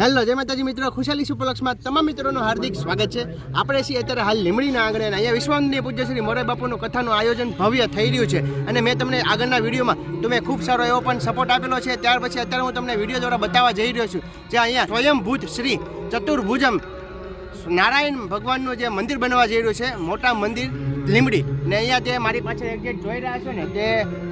Hello, જય માતાજી મિત્રો. ખુશાલી સુપલક્ષમાં તમામ મિત્રોનું હાર્દિક સ્વાગત છે. આપણે છીએ અત્યારે હાલ લીમડીના આંગણે અહીંયા વિશ્વાનંદની પૂજ્ય શ્રી મોરે બાપુનું કથાનું આયોજન ભવ્ય થઈ રહ્યું છે. અને મેં તમને આગળના વિડીયોમાં તમે ખૂબ સારો એવો પણ સપોર્ટ આપેલો છે. ત્યાર પછી અત્યારે હું તમને વીડિયો દ્વારા બતાવવા જઈ રહ્યો છું. જે અહીંયા સ્વયંભૂત શ્રી ચતુર્ભુજમ નારાયણ ભગવાનનું જે મંદિર બનવા જઈ રહ્યું છે, મોટા મંદિર લીમડી ને અહીંયા જે મારી પાછળ એક્ઝેક્ટ જોઈ રહ્યા છો ને, તે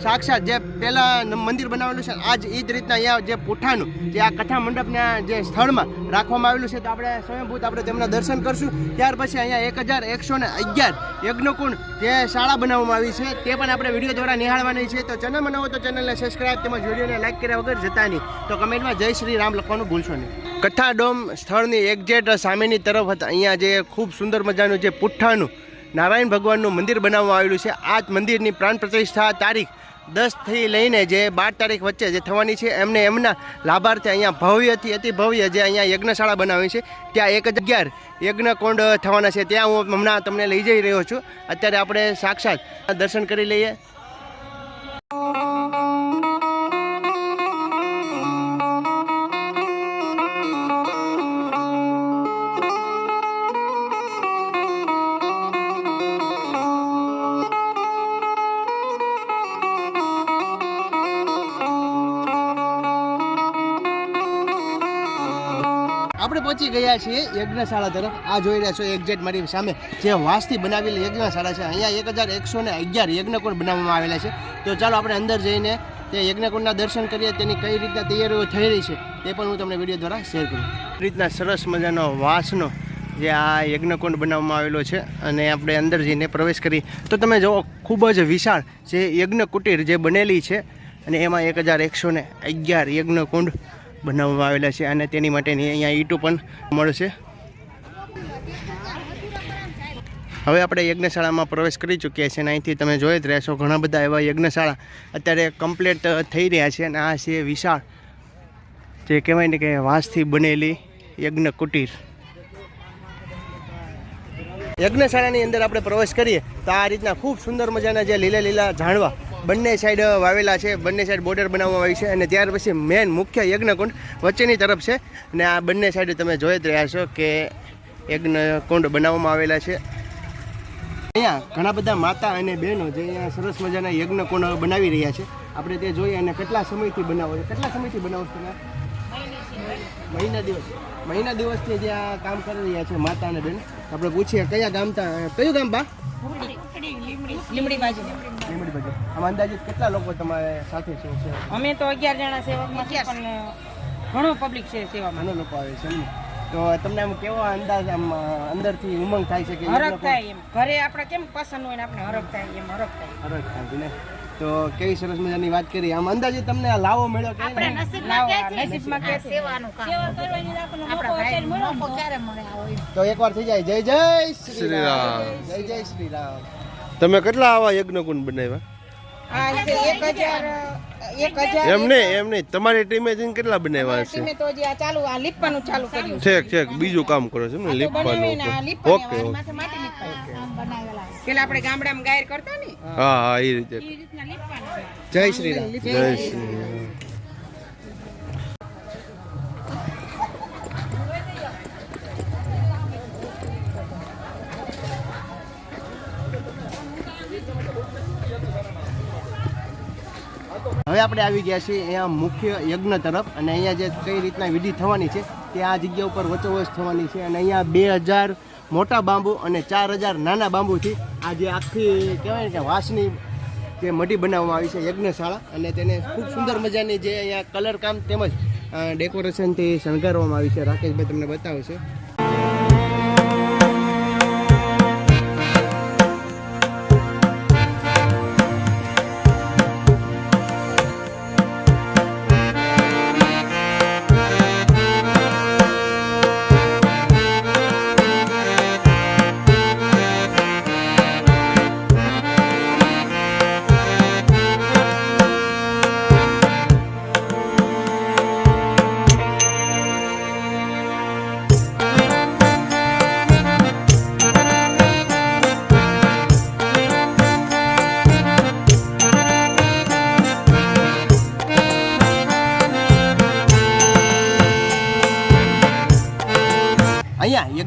સાક્ષાત જે પહેલા મંદિર બનાવેલું છે, આજ એ જ રીતના અહીંયા જે પુઠાનું, જે આ કથા મંડપના જે સ્થળમાં રાખવામાં આવેલું છે, તો આપણે સ્વયંભૂત આપણે તેમના દર્શન કરશું. ત્યાર પછી અહીંયા એક હજાર એકસો ને અગિયાર યજ્ઞકુંડ જે શાળા બનાવવામાં આવી છે, તે પણ આપણે વીડિયો દ્વારા નિહાળવાની છે. તો ચેનલ બનાવો તો ચેનલને સબસ્ક્રાઇબ તેમજ વિડીયોને લાઇક કર્યા વગર જતા નહીં. તો કમેન્ટમાં જય શ્રી રામ લખવાનું ભૂલશો નહીં. કથા ડોમ સ્થળની એક્ઝેટ સામેની તરફ હતા. અહીંયા જે ખૂબ સુંદર મજાનું જે પુઠ્ઠાનું નારાયણ ભગવાનનું મંદિર બનાવવામાં આવેલું છે. આ જ મંદિરની પ્રાણ પ્રતિષ્ઠા તારીખ દસથી લઈને જે બાર તારીખ વચ્ચે જે થવાની છે, એમને એમના લાભાર્થે અહીંયા ભવ્યથી અતિ ભવ્ય જે અહીંયા યજ્ઞશાળા બનાવી છે. ત્યાં એક અગિયાર યજ્ઞકુંડ થવાના છે. ત્યાં હું હમણાં તમને લઈ જઈ રહ્યો છું. અત્યારે આપણે સાક્ષાત દર્શન કરી લઈએ. આપણે પહોંચી ગયા છીએ યજ્ઞશાળા તરફ. આ જોઈ રહ્યા છો એક્ઝેટ મારી સામે જે વાંસથી બનાવેલી યજ્ઞશાળા છે. અહીંયા એક હજાર એકસો ને અગિયાર યજ્ઞકુંડ બનાવવામાં આવેલા છે. તો ચાલો આપણે અંદર જઈને તે યજ્ઞકુંડના દર્શન કરીએ, તેની કઈ રીતના તૈયારીઓ થઈ રહી છે તે પણ હું તમને વીડિયો દ્વારા શેર કરું. રીતના સરસ મજાનો વાંસનો જે આ યજ્ઞકુંડ બનાવવામાં આવેલો છે અને આપણે અંદર જઈને પ્રવેશ કરી. તો તમે જુઓ, ખૂબ જ વિશાળ જે યજ્ઞ કુટીર જે બનેલી છે અને એમાં એક હજાર એકસો ને અગિયાર યજ્ઞકુંડ બનાવવામાં આવેલા છે અને તેની માટેની અહીંયા ઈંટો પણ મળશે. હવે આપણે યજ્ઞશાળામાં પ્રવેશ કરી ચૂક્યા છીએ અને અહીંથી તમે જોઈ જ રહેશો ઘણા બધા એવા યજ્ઞશાળા અત્યારે કમ્પ્લીટ થઈ રહ્યા છે અને આ છે વિશાળ, જે કહેવાય ને કે વાંસથી બનેલી યજ્ઞ કુટીર યજ્ઞશાળાની અંદર આપણે પ્રવેશ કરીએ તો આ રીતના ખૂબ સુંદર મજાના જે લીલા લીલા ઝાડવા બંને સાઈડ વાવેલા છે. બંને સાઈડ બોર્ડર બનાવવામાં આવી છે અને ત્યાર પછી મેન મુખ્ય યજ્ઞકુંડ વચ્ચેની તરફ છે. અને આ બંને સાઈડ તમે જોઈ જ રહ્યા છો કે યજ્ઞકુંડ બનાવવામાં આવેલા છે. અહીંયા ઘણા બધા માતા અને બહેનો જે અહીંયા સરસ મજાના યજ્ઞકુંડ બનાવી રહ્યા છે. આપણે તે જોઈએ અને કેટલા સમયથી બનાવો છો? કેટલા સમયથી બનાવો છો મહિના દિવસ. મહિના દિવસથી જે આ કામ કરી રહ્યા છે માતા અને બેન આપણે પૂછીએ, કયા ગામ તા કયું ગામ બા? લીમડી બાજુ. આમ અંદાજિત કેટલા લોકો તમારે સાથે છે છે? અમે તો અગિયાર જણા સેવકમાં છીએ પણ ઘણો પબ્લિક છે સેવામાં. ઘણા લોકો આવે છે તો તમને આમ કેવો અંદાજ આમ અંદરથી ઉમંગ થાય છે કે હરખ થાય એમ. ઘરે આપણે કેમ પસંદ હોય ને આપણે હરખ થાય એમ હરખ થાય. હરખ થાય ને? તો કેવી સરસ મજાની વાત કરી. આમ અંદાજે તમને આ લાવો મળ્યો કે? લાવો, નસીબમાં કે છે. સેવાનું કામ. આપણા ભાઈ મોકો ક્યારે મળે આ હોય? તો એકવાર થઈ જાય. જય જય શ્રી રામ. જય જય શ્રી રામ. તમે કેટલા આવા યજ્ઞકુંડ બનાવ્યા? એમ નહીં એમ નહીં. તમારી ટીમે જઈને કેટલા બનાવ્યા છે? ટીમે તો હજી આ ચાલુ આ લીપવાનું ચાલુ કર્યું ઠેક ઠેક. બીજું કામ કરો છો ને લીપવાનું. Okay okay. માથે માટી લીપવાની. આમ બનાવેલા છે. પેલા આપણે ગામડામાં ગાયર કરતા ને હા હા એ રીતે. એ રીતના લીપવાનું જય શ્રી રામ. જય શ્રી રામ. હવે આપણે આવી ગયા છીએ અહીંયા મુખ્ય યજ્ઞ તરફ અને અહીંયા જે કઈ રીતના વિધિ થવાની છે તે આ જગ્યા ઉપર વચોવચ થવાની છે અને અહીંયા બે હજાર મોટા બાંબુ અને ચાર હજાર નાના બાંબુથી આ જે આખી કહેવાય ને કે વાંસની જે મઢી બનાવવામાં આવી છે યજ્ઞશાળા અને તેને ખૂબ સુંદર મજાની જે અહીંયા કલર કામ તેમજ ડેકોરેશનથી શણગારવામાં આવી છે. રાકેશભાઈ તમને બતાવશે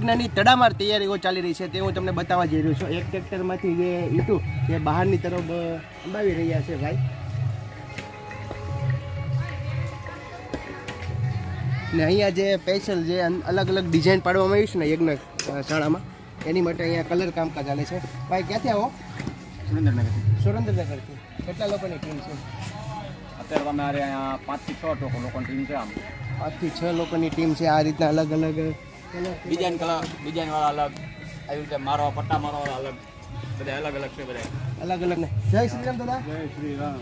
યજ્ઞની તડામાર તૈયારીઓ ચાલી રહી છે તે હું તમને બતાવવા જઈ રહ્યો છું. એક ટ્રેક્ટરમાંથી જે ઈટું જે બહારની તરફ અંબાવી રહ્યા છે ભાઈ. ને અહીંયા જે સ્પેશિયલ જે અલગ અલગ ડિઝાઇન પાડવામાં આવી છે ને યજ્ઞ શાળામાં એની માટે અહીંયા કલર કામકાજ ચાલે છે. ભાઈ ક્યાંથી આવો? સુરેન્દ્રનગરથી. સુરેન્દ્રનગરથી. કેટલા લોકોની ટીમ છે? અત્યારે અમારે અહીંયા પાંચથી છ લોકો લોકોની ટીમ છે આમ. પાંચથી છ લોકોની ટીમ છે. આ રીતના અલગ અલગ colour ડિઝાઇન બીજાને વાળા અલગ. આવી રીતે મારવા પટ્ટા મારવા વાળા અલગ. બધા અલગ અલગ છે બધા. અલગ અલગ ને. જય શ્રી રામ દાદા. જય શ્રી રામ.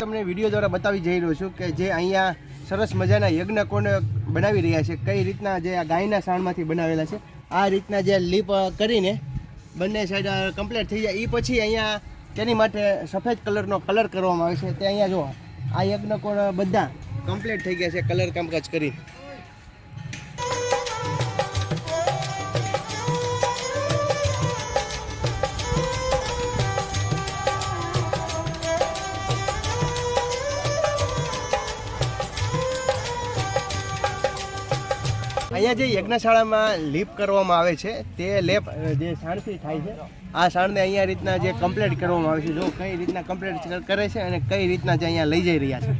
તમને વીડિયો દ્વારા બતાવી જઈ રહ્યો છું કે જે અહીંયા સરસ મજાના યજ્ઞ કોણ બનાવી રહ્યા છે કઈ રીતના જે આ ગાયના સાણમાંથી બનાવેલા છે. આ રીતના જે લીપ કરીને બંને સાઈડ કમ્પ્લીટ થઈ જાય. એ પછી અહીંયા તેની માટે સફેદ કલરનો કલર કરવામાં આવે છે. તે અહીંયા જો આ યજ્ઞ કોણ બધા કમ્પ્લીટ થઈ ગયા છે કલર કામકાજ કરી અહીંયા જે યજ્ઞશાળામાં લીપ કરવામાં આવે છે. તે લેપ જે સાણથી થાય છે, આ સાણને અહીંયા રીતના જે કમ્પ્લેટ કરવામાં આવે છે. જો કઈ રીતના કમ્પ્લેટ કરે છે અને કઈ રીતના જે અહીંયા લઈ જઈ રહ્યા છે.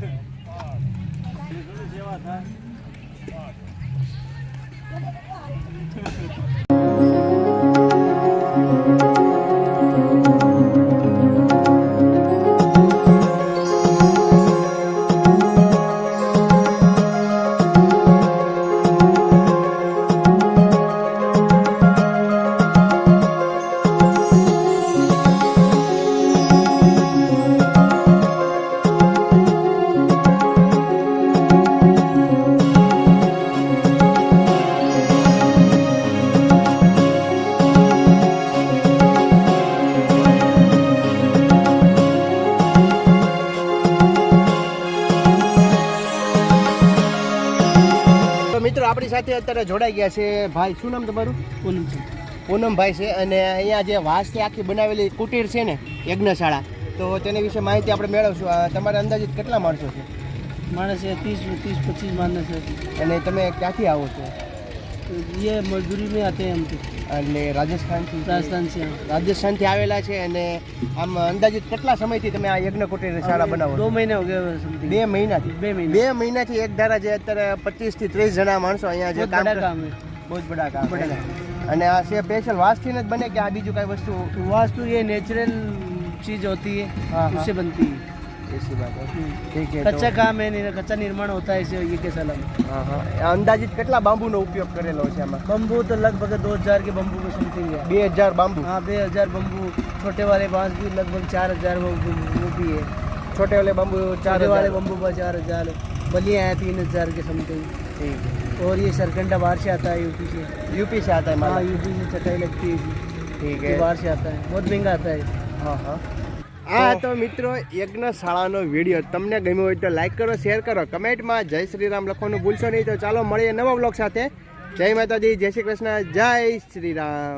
આપણી સાથે અત્યારે જોડાઈ ગયા છે. ભાઈ શું નામ તમારું? પૂનમ પૂનમભાઈ છે. અને અહીંયા જે વાંસથી આખી બનાવેલી કુટીર છે ને યજ્ઞશાળા તો તેની વિશે માહિતી આપણે મેળવશું. તમારા અંદાજિત કેટલા માણસો છે? માણસ છે ત્રીસ પચીસ માણસ છે. અને તમે ક્યાંથી આવો છો? तो ये मजदूरी में आते हैं हम तो એટલે રાજસ્થાનથી राजस्थान से हैं। રાજસ્થાનથી આવેલા છે અને આમ અંદાજિત કેટલા સમયથી તમે આ યજ્ઞ કુટીર શાળા બનાવો दो છો महीने हो गए समथिंग બે મહિનાથી બે મહિના. બે મહિનાથી એક ધારા જે અત્યારે પચીસ થી ત્રીસ જણા માણસો અહીંયા જે बहुत કામ बड़ा કરે- काम है બહુ જ બડા કામ છે. અને આ છે સ્પેશિયલ વાંસથી જ બને કે આ બીજું કઈ વસ્તુ तो वास्तु ये नेचुरल चीज होती है हाँ, हाँ। उससे बनती है એસી બાત હે. ઠીક છે कच्चा તો- काम है नहीं कच्चा निर्माण होता है इसे ये के साल में હા, હા. અંદાજિત કેટલા બાંબુનો ઉપયોગ કરેલો છે આમાં बम्बू तो लगभग दो हजार के बम्बू को समथिंग है બે હજાર બાંબુ हाँ बे हजार बम्बू छोटे वाले बांस भी लगभग चार हजार वो वो भी है છોટે વાલે બાંબુ ચાર छोटे वाले હજાર. बम्बू का चार हजार बलियाँ हैं तीन हजार के समथिंग ઠીક है. और ये सरकंडा बाहर से आता है यूपी से यूपी से आता है हाँ माल यूपी से चटाई लगती है इसकी। ठीक ये है बाहर से आता है बहुत महंगा आता है હા હા આ તો મિત્રો યજ્ઞશાળાનો વીડિયો. તમને ગમ્યો હોય તો લાઈક કરો શેર કરો. કમેન્ટમાં જય શ્રી રામ લખવાનું ભૂલશો નહીં. તો ચાલો મળીએ નવા બ્લોગ સાથે. જય માતાજી, જય શ્રી કૃષ્ણ, જય શ્રી રામ.